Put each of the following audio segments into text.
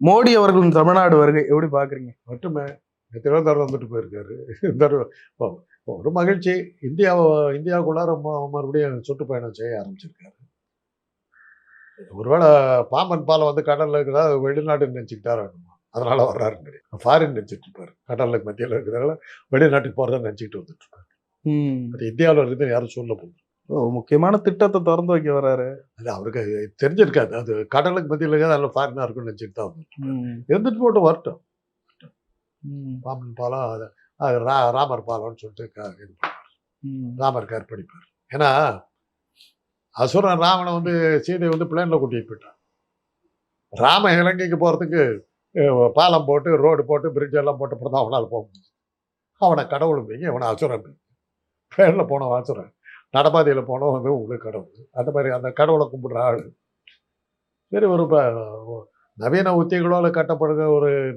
மோடி அவர்களின் தமிழ்நாடு வருகை எப்படி பாக்குறீங்க மட்டுமே திருவனந்தபுரம் வந்துட்டு போயிருக்காரு. இந்த ஒரு மகிழ்ச்சி. இந்தியா இந்தியாவுக்குள்ளார மறுபடியும் சுற்றுப்பயணம் செய்ய ஆரம்பிச்சிருக்காரு. ஒருவேளை பாம்பன் பாலம் வந்து கடல்ல இருக்கிறதா வெளிநாட்டுக்கு நினச்சிக்கிட்டாரோ அதனால வர்றாருன்னு ஃபாரின் நினச்சிட்டு இருப்பாரு. கடலுக்கு மத்தியில் இருக்கிறதால வெளிநாட்டுக்கு போகிறதா நினச்சிக்கிட்டு வந்துட்டு இருப்பாரு. அது இந்தியாவில் இருக்குது யாரும் சொல்ல போகுது முக்கியமான திட்டத்தை திறந்து வைக்க வராரு அது அவருக்கு அது தெரிஞ்சிருக்காது. அது கடலுக்கு இருக்கிறது அதில் ஃபாரினாக இருக்குன்னு நினச்சிட்டு தான். இருந்துட்டு போட்டு வரட்டும். பாம்பன் பாலம் அது ரா ராமர் பாலம்னு சொல்லிட்டு இது பண்ணுவார். ம். ராமருக்கு அர்ப்பணிப்பார் ஏன்னா அசுரன் ராவணன் வந்து சீதையை வந்து பிளேனில் கூட்டிகிட்டு போயிட்டான் ராம இலங்கைக்கு போகிறதுக்கு பாலம் போட்டு ரோடு போட்டு பிரிட்ஜ் எல்லாம் போட்டு தான் அவனால் போக முடியும் அவனை கடவுளும் அவனை அசுரன் பிளேனில் போனவன் அசுரன். நடபாதையில் போனவன் வந்து உங்களுக்கு கடவுள். அந்த மாதிரி அந்த கடவுளை கும்பிடுற ஆள். சரி ஒரு ப- நவீன உத்திகளோடு கட்டப்படுகிற ஒரு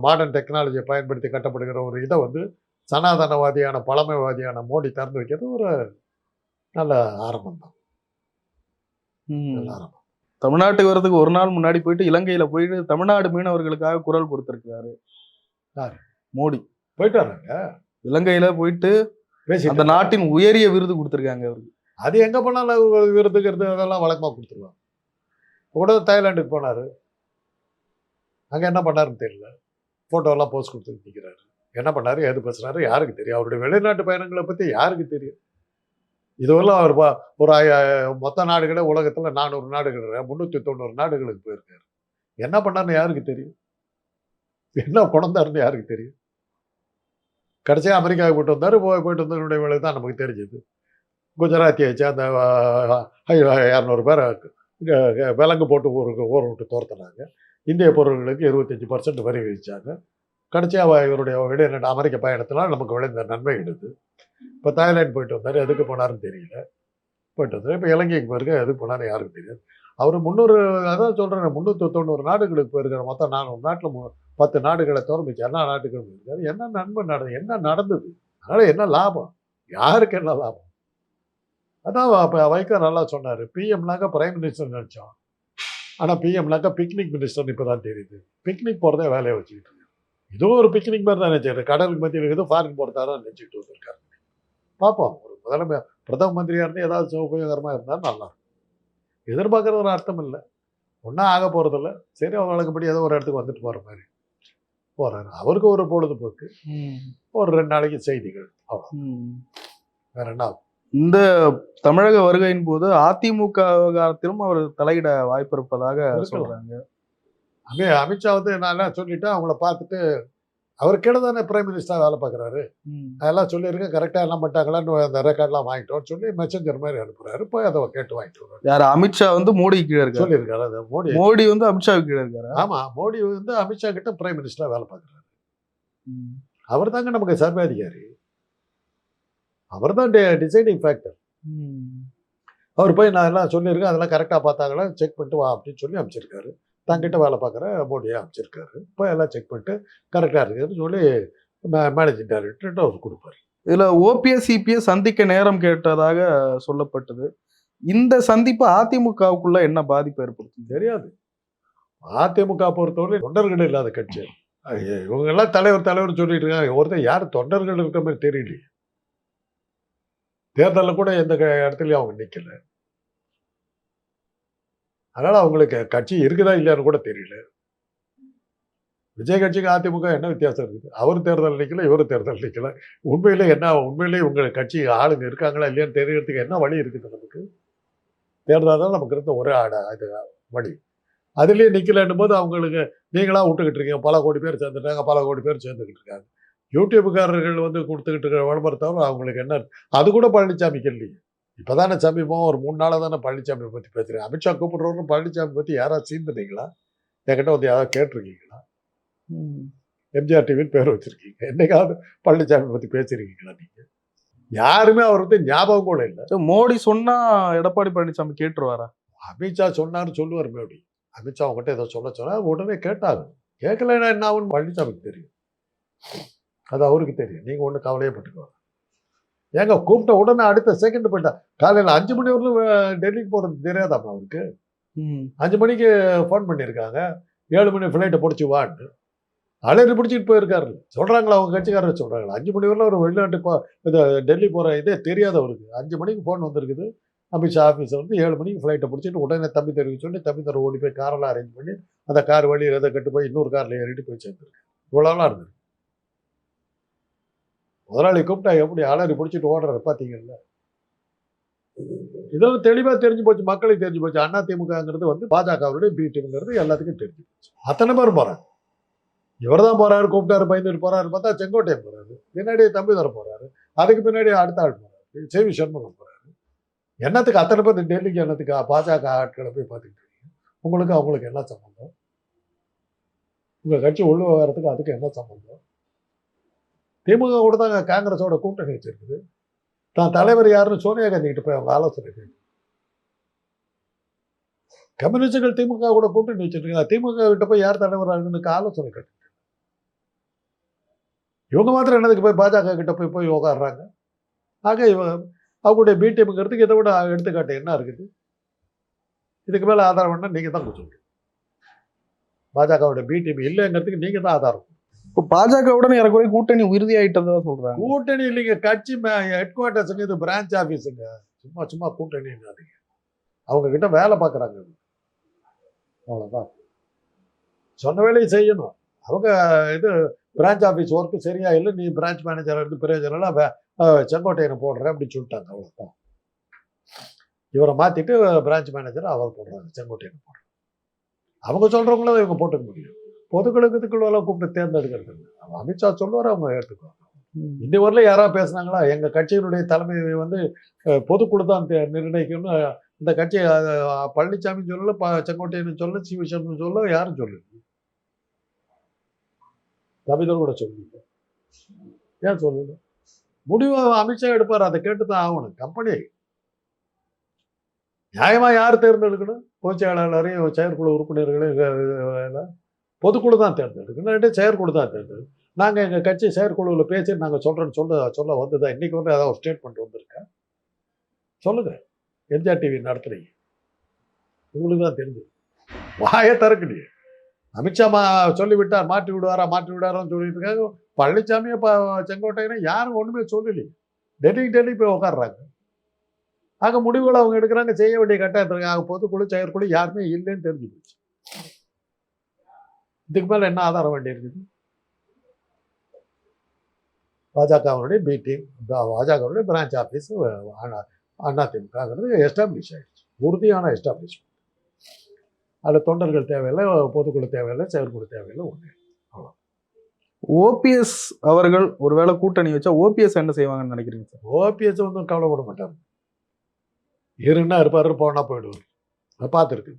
மாடர்ன் டெக்னாலஜியை பயன்படுத்தி கட்டப்படுகிற ஒரு இதை வந்து சனாதனவாதியான பழமைவாதியான மோடி திறந்து வைக்கிறது ஒரு நல்ல ஆரம்பம் தான். நல்ல ஆரம்பம். தமிழ்நாட்டுக்கு வர்றதுக்கு ஒரு நாள் முன்னாடி போயிட்டு இலங்கையில போயிட்டு தமிழ்நாடு மீனவர்களுக்காக குரல் கொடுத்திருக்காரு யாரு? மோடி. போயிட்டு வர்றாங்க இலங்கையில போயிட்டு அந்த நாட்டின் உயரிய விருது கொடுத்திருக்காங்க அவருக்கு. அது எங்க போனாலும் விருதுங்கிறது அதெல்லாம் வழக்கமாக கொடுத்துருவாங்க. கூட தாய்லாந்துக்கு போனாரு. அங்க என்ன பண்ணாருன்னு தெரியல. எல்லாம் போஸ்ட் கொடுத்து நிற்கிறாரு என்ன பண்ணாரு? ஏது பேசுறாரு? யாருக்கு தெரியும்? அவருடைய வெளிநாட்டு பயணங்களை பத்தி யாருக்கு தெரியும்? இதுவெல்லாம் அவர் பா- ஒரு மொத்த நாடுகளே உலகத்துல நானூறு நாடுகள் முந்நூற்றி தொண்ணூறு நாடுகளுக்கு போயிருக்காரு. என்ன பண்ணாருன்னு யாருக்கு தெரியும்? என்ன கொண்டாருன்னு யாருக்கு தெரியும்? கடைசியாக அமெரிக்காவுக்கு போயிட்டு வந்தார். போய் போயிட்டு வந்ததுடைய வேலை தான் நமக்கு தெரிஞ்சது. வச்சு அந்த இரநூறு பேரை விலங்கு போட்டு ஊருக்கு ஊரை விட்டு துரத்துனாங்க. இந்திய பொருள்களுக்கு இருபத்தஞ்சி பர்சன்ட் வரி விதித்தாங்க கடைசியாக இவருடைய வெளிநாட்டு அமெரிக்க பயணத்தினால் நமக்கு விளைந்த நன்மை எடுது இப்போ தாய்லாந்து போயிட்டு வந்தார். எதுக்கு போனாருன்னு தெரியல. போயிட்டு வந்தார். இப்போ இலங்கைக்கு போயிருக்க எதுக்கு போனாரு யாருக்கும் தெரியாது. அவர் முந்நூறு அதான் சொல்கிறேன் முந்நூற்றி தொண்ணூறு நாடுகளுக்கு போயிருக்காரு. மொத்தம் நானூறு நாட்டில் பத்து நாடுகளை தவிர எல்லா நாட்டுகளும் போயிருக்காரு. என்ன நன்மை நடந்தது என்ன நடந்தது? அதனால் என்ன லாபம்? யாருக்கு என்ன லாபம்? அதான் அப்போ வைக்க நல்லா சொன்னார். பிஎம்னாக்கா பிரைம் மினிஸ்டர் நினச்சோம். ஆனால் பிஎம்னாக்கா பிக்னிக் மினிஸ்டர்னு இப்போ தான் தெரியுது. பிக்னிக் போகிறதே வேலையை வச்சுக்கிட்டு இருக்கு இதுவும் ஒரு பிக்னிக் மாதிரி தான் நினச்சிரு. கடலுக்கு மத்தியில் இருக்குது ஃபாரின் போகிறதாரா நினச்சிக்கிட்டு வந்திருக்காரு. பார்ப்போம். ஒரு முதலமை பிரதம மந்திரியாக இருந்து ஏதாவது உபயோகரமாக இருந்தால் நல்லா எதிர்பார்க்கறது ஒரு அர்த்தம் இல்லை. ஒன்றும் ஆக போகிறதில்ல சரி வழக்கப்படி ஏதோ ஒரு இடத்துக்கு வந்துட்டு போகிற மாதிரி. போகிறாரு அவருக்கு ஒரு பொழுதுபோக்கு. ஒரு ரெண்டு நாளைக்கு செய்திகள். அவ்வளோ ம். வேற என்ன? இந்த தமிழக வருகையின் போது அதிமுக விவகாரத்திலும் அவர் தலையிட வாய்ப்பு இருப்பதாக இருக்கலாம். சொல்றாங்க. அமி அமித்ஷா வந்து நான் சொல்லிட்டு அவங்கள பார்த்துட்டு அவர் கீழே தானே பிரைம் மினிஸ்டராக வேலை பார்க்குறாரு. அதெல்லாம் சொல்லியிருக்கேன் கரெக்டாக எல்லாம் பண்ணிட்டாங்களான்னு அந்த ரெக்கார்ட்லாம் வாங்கிட்டோம்னு சொல்லி மெசஞ்சர் மாதிரி அனுப்புறாரு. போய் அதை கேட்டு வாங்கிட்டு வருவாரு யார்? அமித்ஷா வந்து மோடி கீழே இருக்காரு. சொல்லியிருக்காரு அது. மோடி மோடி வந்து அமித்ஷா கீழே இருக்காரு? ஆமா மோடி வந்து அமித்ஷா கிட்ட பிரைம் மினிஸ்டராக வேலை பார்க்குறாரு. ம். அவர் தாங்க நமக்கு சர்வாதிகாரி அவர் தான் டிசைடிங் ஃபேக்டர். அவர் போய் நான் எல்லாம் சொல்லியிருக்கேன் அதெல்லாம் கரெக்டாக பார்த்தாங்களா? செக் பண்ணிட்டு வா அப்படின்னு சொல்லி அமைச்சிருக்காரு தங்கிட்ட வேலை பார்க்குற மோடியை அமைச்சிருக்காரு. போய் எல்லாம் செக் பண்ணிட்டு கரெக்டாக இருக்குதுன்னு சொல்லி மேனேஜிங் டைரக்டர்கிட்ட அவர் கொடுப்பாரு. இதுல ஓபிஎஸ் சிபிஎஸ் சந்திக்க நேரம் கேட்டதாக சொல்லப்பட்டது. இந்த சந்திப்பு அதிமுகவுக்குள்ள என்ன பாதிப்பு ஏற்படுத்தும் தெரியாது. அதிமுக பொறுத்தவரை தொண்டர்கள் இல்லாத கட்சி. ஐய, இவங்க எல்லாம் தலைவர் தலைவர் சொல்லிட்டு இருக்காங்க. ஒருத்தர் யார் தொண்டர்கள் இருக்க மாதிரி தெரியலையே. தேர்தலில் கூட எந்த இடத்துலயும் அவங்க நிக்கல. அதனால் அவங்களுக்கு கட்சி இருக்குதா இல்லையான்னு கூட தெரியல. விஜய் கட்சிக்கு அதிமுக என்ன வித்தியாசம் இருக்குது? அவர் தேர்தல் நிற்கல இவர் தேர்தல் நிற்கல உண்மையிலே என்ன உண்மையிலே உங்கள் கட்சி ஆளுங்க இருக்காங்களா இல்லையான்னு தெரியறதுக்கு என்ன வழி இருக்குது நமக்கு? தேர்தல் தான் நமக்கு இருந்த ஒரே ஆடை இது வழி. அதுலேயே நிற்கலன்னும் போது அவங்களுக்கு நீங்களாக விட்டுக்கிட்டு இருக்கீங்க. பல கோடி பேர் சேர்ந்துட்டாங்க பல கோடி பேர் சேர்ந்துக்கிட்டு இருக்காங்க. யூடியூப்புக்காரர்கள் வந்து கொடுத்துக்கிட்டு இருக்கிற விளம்பரத்தவரை அவங்களுக்கு என்ன அது கூட பழனிசாமிக்கு இல்லையே. இப்போதானே சமீபம் ஒரு மூணு நாளாக தானே பழனிசாமி பற்றி பேசுகிறேன் அமித்ஷா கூப்பிடுறவரும் பழனிசாமி பற்றி யாராவது சீர்ந்துட்டீங்களா என்கிட்ட வந்து யாராவது கேட்டிருக்கீங்களா. எம்ஜிஆர் டிவின்னு பேர் வச்சிருக்கீங்க. என்னைக்காவது பழனிசாமி பற்றி பேசியிருக்கீங்களா நீங்கள் யாருமே அவர் வந்து ஞாபகம் கூட இல்லை. மோடி சொன்னா எடப்பாடி பழனிசாமி கேட்டுருவாரா? அமித்ஷா சொன்னாரு சொல்லுவார் மோடி. அமித்ஷா அவங்ககிட்ட ஏதோ சொல்ல சொன்னா உடனே கேட்டாங்க கேட்கலன்னா என்ன ஆகும்னு பழனிசாமிக்கு தெரியும். அது அவருக்கு தெரியும். நீங்க ஒன்றும் கவலையே பட்டுக்கோங்க ஏங்க கூப்பிட்ட உடனே அடுத்த செகண்ட் போயிட்டா. காலையில் அஞ்சு மணி வரலும் டெல்லிக்கு போகிறது தெரியாதாம்மா அவருக்கு. அஞ்சு மணிக்கு ஃபோன் பண்ணியிருக்காங்க. ஏழு மணி ஃப்ளைட்டை பிடிச்சி வான்னு. அலையில பிடிச்சிட்டு போயிருக்காரு. சொல்றாங்களா அவங்க கட்சிக்காரர் சொல்றாங்களா? அஞ்சு மணி வரல ஒரு வெளிநாட்டு போ- இது டெல்லி போற இதே தெரியாதவருக்கு அஞ்சு மணிக்கு ஃபோன் வந்திருக்குது. அமித்ஷா ஆஃபீஸை வந்து ஏழு மணிக்கு ஃப்ளைட்டை பிடிச்சிட்டு உடனே தம்பி தெரிவிக்க சொல்லி தம்பி தர ஓடி போய் காரெல்லாம் அரேஞ்ச் பண்ணி அந்த கார் வழியில் எதை கட்டு போய் இன்னொரு காரில் ஏறிட்டு போய் சேர்ந்துருக்கு. இவ்வளோலாம் இருந்தது. முதலாளி கூப்பிட்டா எப்படி அலறி பிடிச்சிட்டு ஓடுறத பார்த்தீங்கல்ல? இதெல்லாம் தெளிவாக தெரிஞ்சு போச்சு மக்களுக்கு தெரிஞ்சு போச்சு. அண்ணா திமுகங்கிறது வந்து பாஜகவுடைய பி டீம்ங்கிறது எல்லாத்துக்கும் தெரிஞ்சு போச்சு. அத்தனை பேர் போகிறாங்க இவர் தான் போகிறாரு கூப்பிட்டாரு பயந்துட்டு போகிறாரு பார்த்தா செங்கோட்டையன் போகிறாரு பின்னாடி தம்பி தர அதுக்கு பின்னாடி அடுத்த ஆள் போறாரு சேவி சண்முகம் போகிறாரு என்னத்துக்கு அத்தனை பேர் டெல்லிக்கு என்னத்துக்கு பாஜக ஆட்களை போய் பார்த்துக்கிட்டு இருக்கீங்க? உங்களுக்கு அவங்களுக்கு என்ன சம்மந்தம் உங்கள் கட்சி உள்ள வரத்துக்கு அதுக்கு என்ன சம்மந்தம் திமுக கூட தாங்க காங்கிரஸோட கூட்டணி வச்சிருக்குது. தான் தலைவர் யாருன்னு சோனியா காந்தி கிட்ட போய் அவங்க ஆலோசனை கேட்டு கம்யூனிஸ்டுகள் திமுக கூட கூட்டணி வச்சிருக்கீங்க திமுக கிட்ட போய் யார் தலைவர் ஆகுன்னு ஆலோசனை கேட்டு இவங்க மாத்திரம் என்னதுக்கு போய் பாஜக கிட்ட போய் போய் உட்காடுறாங்க ஆக இவங்க அவங்களுடைய பிடிஎம்ங்கிறதுக்கு இதை விட எடுத்துக்காட்டு என்ன இருக்குது? இதுக்கு மேலே ஆதாரம் வேணா நீங்கள் தான் கொடுக்க முடியும் பாஜகவோட பிடிஎம் இல்லைங்கிறதுக்கு நீங்கள் தான் ஆதாரம். இப்போ பாஜகவுடன் ஏறக்குறைய கூட்டணி உறுதியாயிட்டதா சொல்றாங்க. கூட்டணி இல்லைங்க கட்சி ஹெட் குவார்ட்டர்ஸுங்க இது பிரான்ச் ஆஃபீஸுங்க சும்மா சும்மா கூட்டணி அவங்க கிட்ட வேலை பார்க்குறாங்க அவ்வளோதான் சொன்ன வேலையை செய்யணும். அவங்க இது பிரான்ச் ஆஃபீஸ் ஒர்க்கு சரியா இல்லை நீ பிரான்ச் மேனேஜராக இருந்து பிரயோஜனம் செங்கோட்டையனை போடுறேன் அப்படின்னு சொல்லிட்டாங்க. அவ்வளோதான் இவரை மாற்றிட்டு பிரான்ச் மேனேஜர் அவர் போடுறாங்க செங்கோட்டையனை போடுறாங்க. அவங்க சொல்கிறவங்கள இவங்க போட்டுக்க முடியும். பொதுக்கழகத்துக்குள்ளெல்லாம் கூப்பிட்டு தேர்ந்தெடுக்கிறது இல்லை. அமித்ஷா சொல்லுவார் அவங்க ம். இந்த வரல யாராவது பேசுனாங்களா? எங்க கட்சியினுடைய தலைமை வந்து பொதுக்குழு தான் நிர்ணயிக்கணும்னு இந்த கட்சி பழனிசாமி சொல்லல செங்கோட்டையன் சொல்ல சிவசேனன் சொல்ல யாரும் சொல்லல. தமிழர் கூட சொல்லுங்க ஏன் சொல்லல? முடிவு அமித்ஷா எடுப்பார் அதை கேட்டு தான் ஆகணும். கம்பெனி. நியாயமா யார் தேர்ந்தெடுக்கணும்? பொதுச் செயலாளரையும் செயற்குழு உறுப்பினர்களையும் பொதுக்குழு தான் தேர்ந்தெடுக்கணும் இல்லாட்டி செயற்குழு தான் தேர்ந்தெடுக்கணும் நாங்கள் எங்கள் கட்சி செயற்குழுவில் பேசி நாங்கள் சொல்கிறோன்னு சொல்ல சொல்ல வந்ததா? இன்றைக்கி வந்து ஏதாவது ஒரு ஸ்டேட்மெண்ட் வந்திருக்கேன் சொல்லுங்கள் எம்ஜிஆர் டிவி நடத்துகிறீங்க உங்களுக்கு தான் தெரிஞ்சது வாயை திறக்கலையே. அமித்ஷா மா சொல்லிவிட்டார் மாற்றி விடுவாரா மாற்றி விடுவாரான்னு சொல்லிட்டு இருக்காங்க. பழனிசாமியை இப்போ செங்கோட்டையனை யாரும் ஒன்றுமே சொல்லலையே. டெல்லி டெல்லி போய் உட்காடுறாங்க ஆக முடிவுகளை அவங்க எடுக்கிறாங்க. செய்ய வேண்டிய கட்டாயத்தில் ஆக பொதுக்குழு செயற்குழு யாருமே இல்லைன்னு தெரிஞ்சு போச்சு. இதுக்கு மேலே என்ன ஆதாரம் வேண்டி இருக்குது? பாஜகவுடைய பி டீம் பாஜகவுடைய பிரான்ச் ஆஃபீஸ் அதிமுகங்கிறது எஸ்டாப்ளிஷ் ஆயிடுச்சு. உறுதியான எஸ்டாப்ளிஷ்மெண்ட் அதில் தொண்டர்கள் தேவையில்லை பொதுக்குழு தேவையில்லை செயற்குழு தேவையில்லை ஒன்று ஓபிஎஸ் அவர்கள் ஒருவேளை கூட்டணி வச்சா ஓபிஎஸ் என்ன செய்வாங்கன்னு நினைக்கிறீங்க சார்? ஓபிஎஸ் வந்து கவலைப்பட மாட்டார் இருன்னா இருப்பாரு போனா போயிடுவார். பார்த்துருக்கு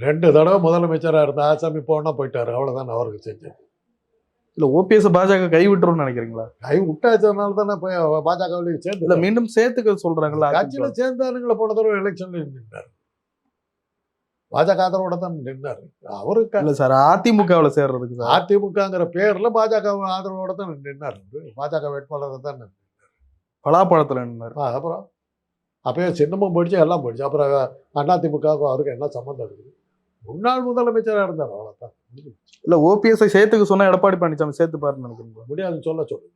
ரெண்டு தடவை முதலமைச்சராக இருந்த ஆசாமி போனா போயிட்டாரு. அவ்வளோதான் அவருக்கு செஞ்சது இல்ல ஓபிஎஸ் பாஜக கைவிட்டுரும்னு நினைக்கிறீங்களா? கை விட்டாச்சதுனால தானே போய் பாஜகவிலேயே சேர்ந்து இல்ல மீண்டும் சேர்த்துக்க சொல்றாங்களா கட்சியில சேர்ந்தாருங்கள போன தடவை எலெக்ஷன்ல நின்றார் பாஜக ஆதரவோட தான் நின்றாரு அவருக்கு இல்ல சார் அதிமுகவுல சேர்றதுக்கு சார். அதிமுகங்கிற பேர்ல பாஜக ஆதரவோட தான் நின்னார். பாஜக வேட்பாளர் தான் நின்னாரு. பலாப்பழத்துல நின்னாரு. ஆ, அப்புறம். அப்பயே சின்னமும் போயிடுச்சு எல்லாம் போயிடுச்சு. அப்புறம் அதிமுகவுக்கும் அவருக்கு என்ன சம்மந்தம் இருக்குது? முன்னாள் முதலமைச்சராக இருந்தார் அவ்வளோதான் இல்ல ஓபிஎஸ் சேர்த்துக்க சொன்னா எடப்பாடி பழனிசாமி சேர்த்து பாருன்னு முடியாதுன்னு சொல்ல சொல்லுங்க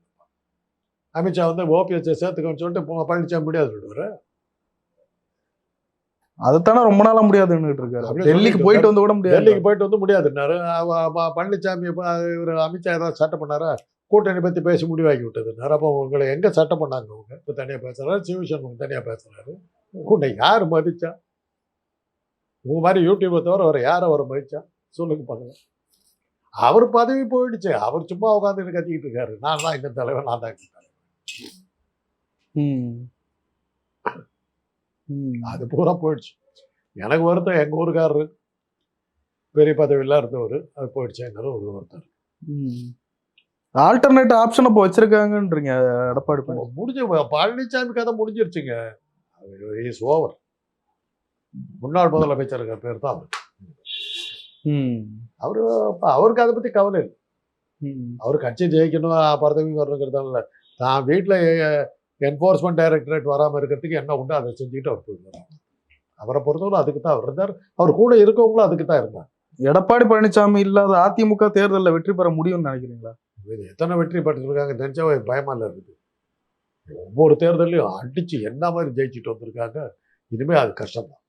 அமித்ஷா வந்து ஓபிஎஸ் சேர்த்துக்கன்னு சொல்லிட்டு பழனிசாமி முடியாது சொல்லுவாரு. அதைத்தானே ரொம்ப நாளா முடியாதுன்னு இருக்காரு. டெல்லிக்கு போயிட்டு வந்து கூட முடியாது. டெல்லிக்கு போயிட்டு வந்து முடியாதுன்னாரு பழனிசாமி இவர் அமித்ஷா ஏதாவது சட்டம் பண்ணாரா? கூட்டணி பற்றி பேசி முடிவாக்கி விட்டதுனாரு அப்போ உங்களை எங்கே சட்டம் பண்ணாங்க அவங்க? இப்போ தனியாக பேசுகிறாரு சிவசண்முகம் தனியாக பேசுகிறாரு உன்னை யார் மதிச்சா? உங்க மாதிரி யூடியூப்பை தவிர வேறு யார் அவரை மதிச்சா? சொல்லுங்க பார்க்கலாம் அவர் பதவி போயிடுச்சு. அவர் சும்மா உட்காந்துட்டு கத்திக்கிட்டு இருக்காரு. நான் தான் இந்த தலைவர் நான் தான் இந்த தலைவர். அது பூரா போயிடுச்சு. எனக்கு வருத்தம் எங்கள் ஊருக்காரரு பெரிய பதவியெல்லாம் இருந்தவர் அது போயிடுச்சுங்கிற ஒரு வருத்தம். ம். ஆல்டர்னேட் ஆப்ஷன் இப்போ வச்சிருக்காங்கன்றீங்க எடப்பாடி முடிஞ்சு பழனிசாமி கதை முடிஞ்சிருச்சுங்க. இஸ் ஓவர் முன்னாள் முதலமைச்சருங்க பேர் தான் அவர். ம். அவரு அவருக்கு அதை பத்தி கவலை இல்லை. ம். அவர் கட்சி ஜெயிக்கணும் பதவி வரணுங்கிறதால தான் வீட்டில் என்போர்ஸ்மெண்ட் டைரக்டரேட் வராமல் இருக்கிறதுக்கு என்ன உண்டோ? அதை செஞ்சுக்கிட்டு அவர் போயிடுவார். அவரை பொறுத்தவரை அதுக்கு தான் அவர் இருந்தார். அவர் கூட இருக்கவங்களும் அதுக்கு தான் இருந்தார் எடப்பாடி பழனிசாமி இல்லாத அதிமுக தேர்தல்ல வெற்றி பெற முடியும்னு நினைக்கிறீங்களா? இது எத்தனை வெற்றி பெற்றிருக்காங்க நினைச்சாவே பயமா இல்லை இருக்குது. ஒவ்வொரு தேர்தலையும் அடிச்சு என்ன மாதிரி ஜெயிச்சுட்டு வந்திருக்காங்க இனிமே அது கஷ்டம்தான்.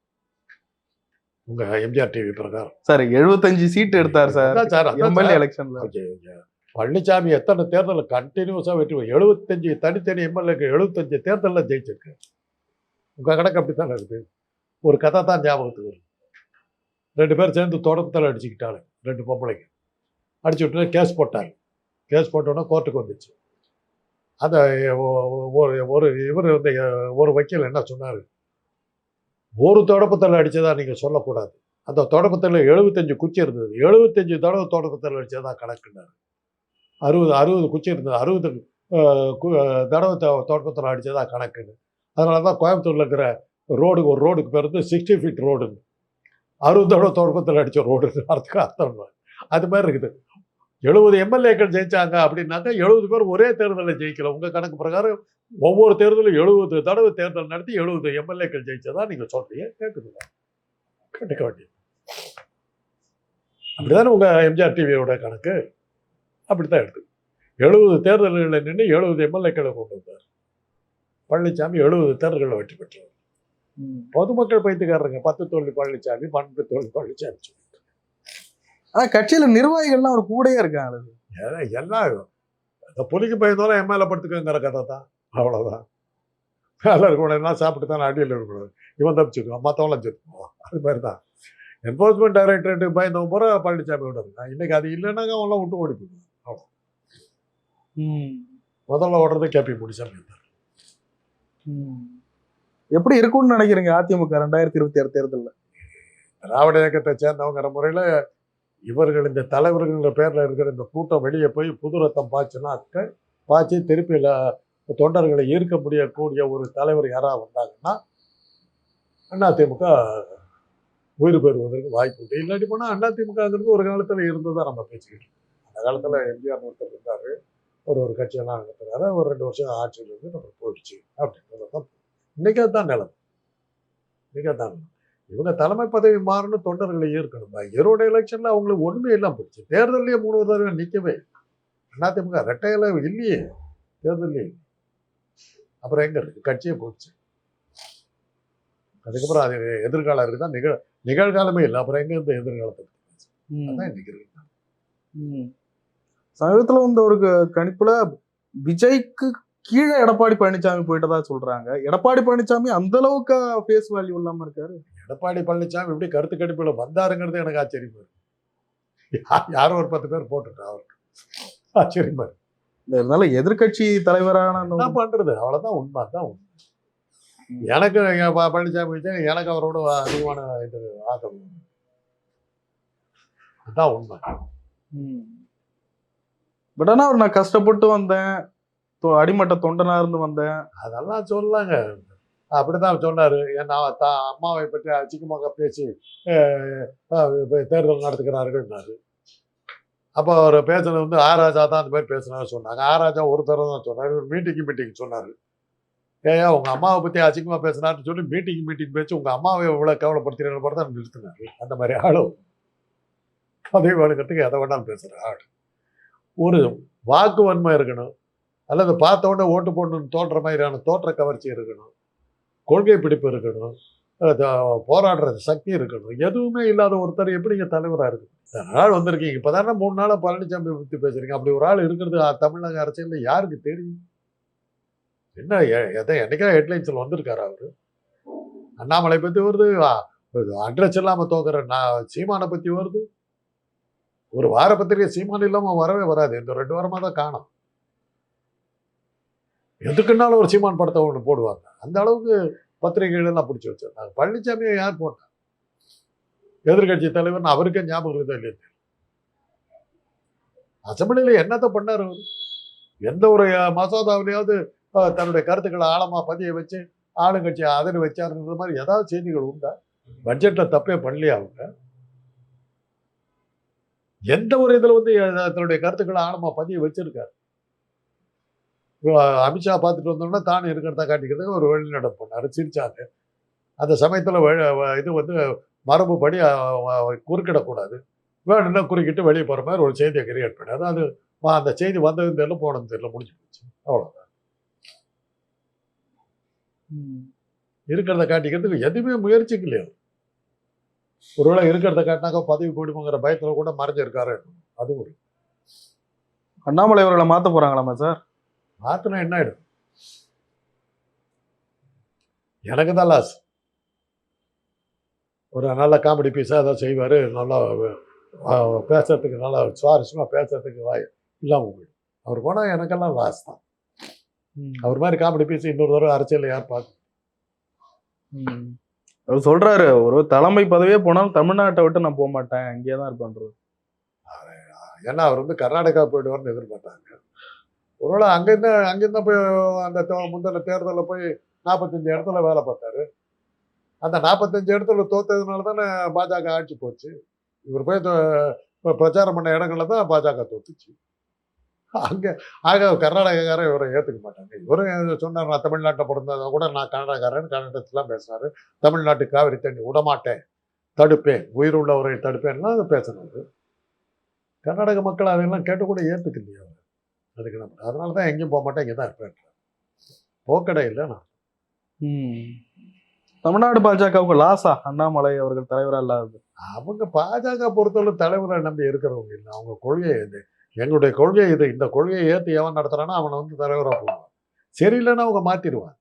உங்க எம்ஜிஆர் டிவி பிரகாரம். சார் 75 சீட் எடுத்தார் சார். Sir, MLA. எலெக்ஷன்ல. Okay, okay. பழனிசாமி எத்தனை தேர்தலில் கண்டினியூஸா வெற்றி 75 தனித்தனி எம்எல்ஏக்கு 75 தேர்தலில் ஜெயிச்சிருக்கு. உங்க கணக்கு அப்படித்தானே இருக்குது ஒரு கதை தான் ஞாபகத்துக்கு வருது. ரெண்டு பேர் சேர்ந்து தொடக்கத்தில் அடிச்சுக்கிட்டாங்க ரெண்டு பொம்பளைங்க. அடிச்சு விட்டு கேஸ் போட்டாங்க. கேஸ் போட்டோன்னே கோர்ட்டுக்கு வந்துச்சு. அந்த ஒரு ஒரு இவர் வந்து ஒரு வக்கீல் என்ன சொன்னார்? ஒரு தொடப்பத்தில் அடித்ததாக நீங்கள் சொல்லக்கூடாது. அந்த தொடப்பத்தில் எழுபத்தஞ்சு குச்சி இருந்தது. எழுபத்தஞ்சு தடவை தொடக்கத்தில் அடித்ததாக கணக்குனார். அறுபது அறுபது குச்சி இருந்தது. அறுபது கு- தடவை தொடக்கத்தில் அடித்ததாக கணக்குன்னு அதனால தான் கோயம்புத்தூரில் இருக்கிற ரோடுக்கு ஒரு ரோடுக்கு பேர் வந்து சிக்ஸ்டி ஃபீட் ரோடுன்னு. அறுபது தடவை தொடக்கத்தில் அடித்த ரோடுன்னு. அர்த்தம் அர்த்தம் அது மாதிரி இருக்குது. எழுபது எம்எல்ஏக்கள் ஜெயிச்சாங்க அப்படின்னாக்கா எழுபது பேர் ஒரே தேர்தலில் ஜெயிக்கல. உங்கள் கணக்கு பிரகாரம் ஒவ்வொரு தேர்தலும் எழுபது தடவை தேர்தல் நடத்தி எழுபது எம்எல்ஏக்கள் ஜெயிச்சதா நீங்கள் சொல்றீங்க கேட்குதுங்க கேட்டுக்க வேண்டியது. அப்படிதானே உங்கள் எம்ஜிஆர் டிவியோட கணக்கு? அப்படித்தான் எடுத்து எழுபது தேர்தல்களில் நின்று எழுபது எம்எல்ஏக்களை கொண்டு வந்தார். பழனிசாமி எழுபது தேர்தல்களில் வெற்றி பெற்றார். பொதுமக்கள் பைத்துக்காரங்க பத்து தோல்வி பழனிசாமி பன்னெண்டு தோல்வி பழனிசாமி சொல்லி ஆனா கட்சியில நிர்வாகிகள்லாம் அவர் கூடயே இருக்காங்க. எல்லாம் இந்த புலிக்கு பயந்தோம் எம்எல்ஏ படுத்துக்கங்கிற கதை தான். அவ்வளோதான் வேலை இருக்கக்கூடாது எல்லாம் சாப்பிட்டு தான் அடியில் இருக்கக்கூடாது இவன் தப்பிச்சுக்குவான் மற்றவங்களாம் செத்துக்குவான் அது மாதிரி தான் என்ஃபோர்ஸ்மெண்ட் டைரக்டரேட்டுக்கு பயந்தவன் பூரா பழனிசாமி விட இன்னைக்கு அது இல்லைன்னாங்க அவன்லாம் விட்டு ஓடி போயிடுவான். அவ்வளோ ம். முதல்ல ஓடுறது கேபி முடிச்சாமி இருந்தார் ம். எப்படி இருக்கும்னு நினைக்கிறீங்க அதிமுக ரெண்டாயிரத்தி இருபத்தி ஆறு தேர்தல்ல? திராவிட இயக்கத்தை சேர்ந்தவங்கிற முறையில் இவர்கள் இந்த தலைவர்கள பேரில் இருக்கிற இந்த கூட்டம் வெளியே போய் புது ரத்தம் பாய்ச்சினாக்க பாய்ச்சி திருப்பி தொண்டர்களை ஈர்க்க முடியக்கூடிய ஒரு தலைவர் யாராவது வந்தாங்கன்னா அதிமுக உயிர் பெறுவதற்கு வாய்ப்பு உண்டு. இல்லாட்டி போனால் அதிமுகங்கிறது ஒரு காலத்தில் இருந்ததாக நம்ம பேசிக்கிட்டு அந்த காலத்தில் எம்ஜிஆர் ஒருத்தர் இருந்தார். ஒரு ஒரு கட்சியெல்லாம் நடத்துறாரு ஒரு ரெண்டு வருஷம் ஆட்சியில் இருந்து நம்ம போயிடுச்சு அப்படின்றது தான் இன்றைக்கி அதுதான் நிலம். இன்னைக்கு அதுதான் நிலம். இவங்க தலைமை பதவி மாறணும் தொண்டர்களை ஈர்க்கணும் ஈரோடு எலெக்ஷன்ல அவங்களுக்கு ஒண்ணுமே இல்லாம போச்சு தேர்தலையே மூணு தடவை நிக்கவே அதிமுக ரெட்டையில இல்லையே தேர்தலே. அப்புறம் எங்க இருக்கு கட்சியே போச்சு அதுக்கப்புறம் அது எதிர்காலம் இருக்குதான் நிகழ் நிகழ்காலமே இல்லை அப்புறம் எங்க இருந்து எதிர்காலத்தை பத்தி பேச? ம். அதான் இன்னைக்கு இருக்கு. சமீபத்துல வந்த ஒரு கணிப்புல விஜய்க்கு கீழே எடப்பாடி பழனிசாமி போயிட்டதா சொல்றாங்க எடப்பாடி பழனிசாமி அந்த அளவுக்கு ஃபேஸ் வேல்யூ இல்லாம இருக்காரு எடப்பாடி பழனிசாமி எப்படி கருத்து கணிப்புல வந்தாருங்கிறது எனக்கு ஆச்சரியமா இருக்கு. யாரோ ஒரு பத்து பேர் போட்டுட்டா அவருக்கு. ஆச்சரியமா இருக்கு. இதனால எதிர்க்கட்சி தலைவரான என்ன பண்றது. அவ்வளவுதான் உண்மை அதான் உண்மை. எனக்கு பழனிசாமி வச்சா எனக்கு அவரோட அதிகமான இது ஆதரவு. அதான் உண்மை. பட் ஆனா அவர் நான் கஷ்டப்பட்டு வந்தேன். தொ- அடிமட்ட தொண்டனா இருந்து வந்தேன். அதெல்லாம் சொல்லலாங்க அப்படிதான் சொன்னார். ஏன்னா தான் தா அம்மாவை பற்றி அச்சிக்கமாக பேசி தேர்தல் நடத்துகிறார்கள்னாரு. அப்போ அவர் பேசுனது வந்து ஆராஜா தான் அந்த மாதிரி பேசுனாரு சொன்னாங்க. ஆராஜா ஒரு தடவை தான் சொன்னார். மீட்டிங் மீட்டிங் சொன்னார். ஏயா உங்கள் அம்மாவை பற்றி அசிங்கமா பேசினார்னு சொல்லி மீட்டிங் மீட்டிங் பேசி உங்கள் அம்மாவை இவ்வளோ கேவலப்படுத்துறீங்க பார்த்து தான் நிறுத்தினாரு. அந்த மாதிரி ஆளும் அதே வழக்கத்துக்கு எதை வேணாலும் பேசுகிற ஆள். ஒரு வாக்கு வன்மை இருக்கணும். அல்லது பார்த்த உடனே ஓட்டு போடணும்னு தோன்ற மாதிரியான தோற்ற கவர்ச்சி இருக்கணும். கொள்கை பிடிப்பு இருக்கணும் போராடுறது போராடுற சக்தி இருக்கணும் எதுவுமே இல்லாத ஒருத்தர் எப்படிங்க தலைவராக இருக்கு இத்தனை நாள் வந்திருக்கீங்க இப்போ தானே மூணு நாளாக பழனிசாமி பற்றி பேசுறீங்க. அப்படி ஒரு ஆள் இருக்கிறது தமிழக அரசியலில் யாருக்கு தெரியும்? என்ன எதை என்னைக்கா ஹெட்லைன்ஸில் வந்திருக்காரு அவர்? அண்ணாமலை பற்றி வருது அட்ரஸ் இல்லாமல் தோக்குற நான் சீமானை பற்றி வருது. ஒரு வார பத்திரிகை சீமான் இல்லாமல் வரவே வராது இந்த ரெண்டு வாரமாக தான் காணும். எதுக்குன்னாலும் ஒரு சீமான் படத்தை ஒன்று போடுவாங்க. அந்த அளவுக்கு பத்திரிகைகளெல்லாம் பிடிச்சி வச்சிருந்தாங்க. பழனிசாமியை யார் போட்டா எதிர்கட்சி தலைவர்னு அவருக்கே ஞாபகம் இருக்குதா இல்லையா தெரியல. அசம்பிளியில் என்னத்தை பண்ணார் அவர்? எந்த ஒரு மசோதாவிலையாவது தன்னுடைய கருத்துக்களை ஆழமாக பதிய வச்சு ஆளுங்கட்சி ஆதரவு வச்சாருன்ற மாதிரி ஏதாவது செய்திகள் உண்டா? பட்ஜெட்டில் தப்பே பண்ணலையா அவங்க? எந்த ஒரு இதில் வந்து தன்னுடைய கருத்துக்களை ஆழமாக பதிய வச்சிருக்காரு? இப்போ அமித்ஷா பார்த்துட்டு வந்தோம்னா தான் இருக்கிறத காட்டிக்கிறதுக்கு ஒரு வெளிநடப்பு பண்ணாரு சிரிச்சாங்க. அந்த சமயத்தில் இது வந்து மரபுப்படி குறுக்கிடக்கூடாது. வேணும்னா குறுக்கிட்டு வெளியே போகிற மாதிரி ஒரு செய்தியை கிரியேட் பண்ணி அதாவது வா, அந்த செய்தி வந்ததும் தெரியல போனதும் தெரியல முடிஞ்சு போச்சு. அவ்வளோ ம். இருக்கிறத காட்டிக்கிறதுக்கு எதுவுமே முயற்சிக்கு இல்லையா. ஒருவேளை இருக்கிறத காட்டினாக்கா பதவி போயிடுமோங்கிற பயத்தில் கூட மறைஞ்சிருக்காரு அது ஒரு. அண்ணாமலை அவர்களை மாத்த போறாங்களாமா சார்? மாத்தினா என்ன ஆயிடும்? எனக்கு தான் லாஸ் ஒரு நல்ல காமெடி பீஸாக ஏதாவது செய்வார் நல்லா பேசுறதுக்கு நல்லா சுவாரஸ்யமாக பேசுறதுக்கு வாய் இல்லாமல் போயிடும். அவர் போனால் எனக்கெல்லாம் லாஸ் தான். அவர் மாதிரி காமெடி பீஸ் இன்னொரு தடவை அரசியல் யார் பார்க்க ம். அவர் சொல்றாரு ஒரு தலைமை பதவியே போனாலும் தமிழ்நாட்டை விட்டு நான் போக மாட்டேன் இங்கே தான் இருப்பேன்றது ஏன்னா அவர் வந்து கர்நாடகா போயிடுவார்னு எதிர்பார்த்தாங்க. ஒருவேளை அங்கேருந்து அங்கேருந்து போய் அந்த முந்தின தேர்தலில் போய் நாற்பத்தஞ்சு இடத்துல வேலை பார்த்தாரு. அந்த நாற்பத்தஞ்சு இடத்துல தோத்ததுனால தானே பாஜக ஆட்சி போச்சு. இவர் போய் இப்போ பிரச்சாரம் பண்ண இடங்களில் தான் பாஜக தோத்துச்சு. அங்கே ஆக கர்நாடகக்காரன் இவரை ஏற்றுக்க மாட்டாங்க. இவரும் சொன்னார் நான் தமிழ்நாட்டை பிறந்ததை கூட நான் கன்னடக்காரன் கன்னடத்துலாம் பேசுனார் தமிழ்நாட்டு காவிரி தண்ணி விடமாட்டேன். தடுப்பேன். உயிர் உள்ளவரை தடுப்பேன்லாம் அது கர்நாடக மக்கள் அதெல்லாம் கேட்டு கூட ஏற்றுக்கலையா அவர். அதுக்கு நம்ம அதனால தான் எங்கேயும் போக மாட்டேன் இங்கே தான் இருப்பேன். போக்கடை இல்லை நான். ம். தமிழ்நாடு பாஜகவுக்கு லாஸா அண்ணாமலை அவர்கள் தலைவரா இல்லாதது. அவங்க பாஜக பொறுத்தவரை தலைவரை நம்பி இருக்கிறவங்க இல்லை. அவங்க கொள்கை இது எங்களுடைய கொள்கை இது இந்த கொள்கையை ஏற்று எவன் நடத்துறானோ அவனை வந்து தலைவராக போடுவான். சரியில்லைன்னா அவங்க மாற்றிடுவான்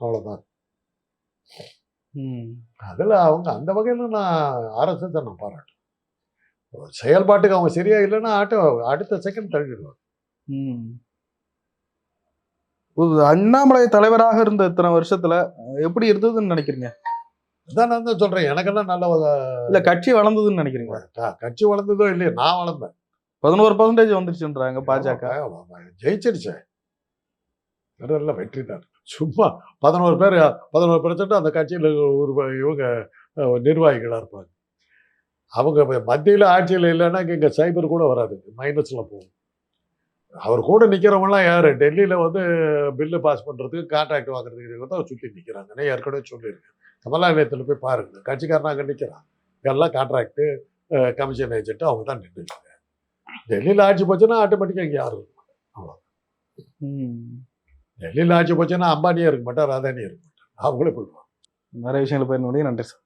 அவ்வளோதான் ம். அதில் அவங்க அந்த வகையில் நான் ஆர்எஸ்எஸ் நான் பாராட்டுறேன். செயல்பாட்டுக்கு அவங்க சரியா இல்லைன்னா ஆட்டோ அடுத்த செகண்ட் தள்ளிடுவாங்க. அண்ணாமலை தலைவராக இருந்த இத்தனை வருஷத்துல எப்படி இருந்ததுன்னு நினைக்கிறீங்க? அதான் நான் தான் சொல்றேன். எனக்கெல்லாம் நல்ல இல்ல கட்சி வளர்ந்ததுன்னு நினைக்கிறீங்க க- கட்சி வளர்ந்ததோ இல்லையே நான் வளர்ந்தேன். பதினோரு பர்சன்டேஜ் வந்துருச்சுன்றாங்க பாஜக. ஜெயிச்சிருச்சேன் அதெல்லாம் வெற்றி தான். சும்மா பதினோரு பேர் பதினோரு பெர்சன்ட் அந்த கட்சியில் ஒரு இவங்க அஹ், நிர்வாகிகளா இருப்பாங்க. அவங்க மத்தியில் ஆட்சியில் இல்லைன்னா இங்கே சைபர் கூட வராது. மைனஸில் போகும். அவர் கூட நிற்கிறவங்களாம் யார்? டெல்லியில் வந்து பில்லு பாஸ் பண்ணுறதுக்கு கான்ட்ராக்ட் வாங்குறதுக்கு தான் சுற்றி நிற்கிறாங்கன்னு ஏற்கனவே சொல்லியிருக்கேன். கமலா நிலையத்தில் போய் பாருங்க. கட்சிக்காரன் அங்கே நிற்கிறான் எல்லாம் கான்ட்ராக்டு கமிஷன் ஏஜென்ட் அவங்க தான் நின்றுட்டு டெல்லியில் ஆட்சி போச்சுன்னா ஆட்டோமேட்டிக்காக இங்கே யாரும். ம். டெல்லியில் ஆட்சி போச்சுன்னா அம்பானியே இருக்க மாட்டார் அதானியே இருக்க மாட்டார். அவங்களே போயிடுவாங்க. நிறைய விஷயங்களை பயிர் நன்றி சார்.